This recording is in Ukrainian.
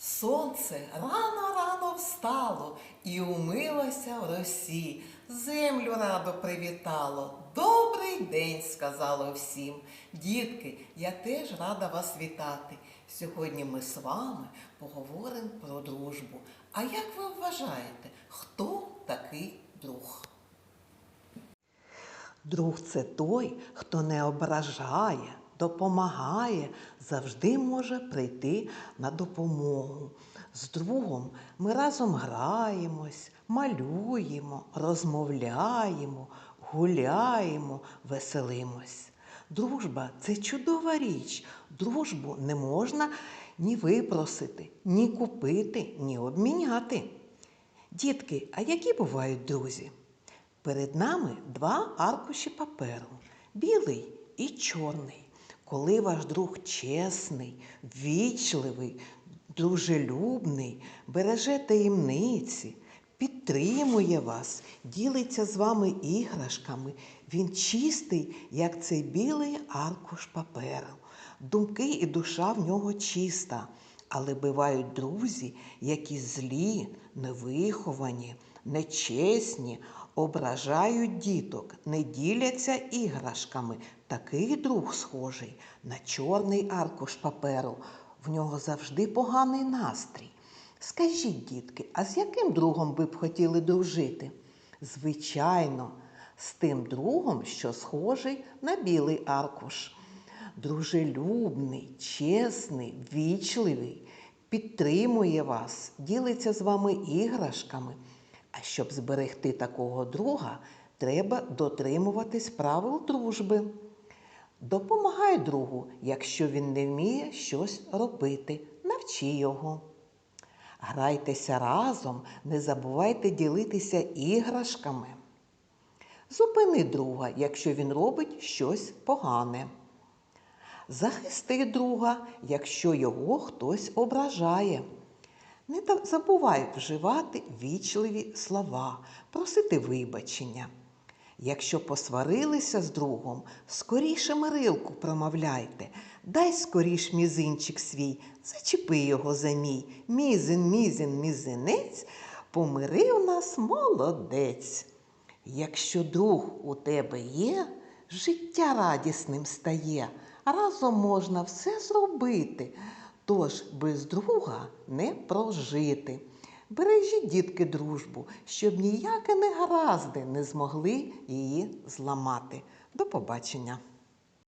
Сонце рано-рано встало і умилося в росі. Землю радо привітало. Добрий день, сказало всім. Дітки, я теж рада вас вітати. Сьогодні ми з вами поговоримо про дружбу. А як ви вважаєте, хто такий друг? Друг це той, хто не ображає, допомагає, завжди може прийти на допомогу. З другом ми разом граємось, малюємо, розмовляємо, гуляємо, веселимось. Дружба це чудова річ. Дружбу не можна ні випросити, ні купити, ні обміняти. Дітки, а які бувають друзі? Перед нами два аркуші паперу білий і чорний. Коли ваш друг чесний, вічливий, дружелюбний, береже таємниці, підтримує вас, ділиться з вами іграшками, він чистий, як цей білий аркуш паперу. Думки і душа в нього чиста. Але бувають друзі, які злі, невиховані, нечесні, ображають діток, не діляться іграшками. Такий друг схожий на чорний аркуш паперу. В нього завжди поганий настрій. Скажіть, дітки, а з яким другом ви б хотіли дружити? Звичайно, з тим другом, що схожий на білий аркуш дружелюбний, чесний, вічливий, підтримує вас, ділиться з вами іграшками. А щоб зберегти такого друга, треба дотримуватись правил дружби. Допомагай другу, якщо він не вміє щось робити, навчи його. Грайтеся разом, не забувайте ділитися іграшками. Зупини друга, якщо він робить щось погане. Захисти друга, якщо його хтось ображає. Не забувай вживати вічливі слова, просити вибачення. Якщо посварилися з другом, скоріше мирилку промовляйте. Дай скоріш мізинчик свій, зачепи його за мій. Мізин, мізин, мізинець, помирив нас молодець. Якщо друг у тебе є, життя радісним стає, разом можна все зробити, тож без друга не прожити. Бережіть, дітки, дружбу, щоб ніякі негаразди не змогли її зламати. До побачення!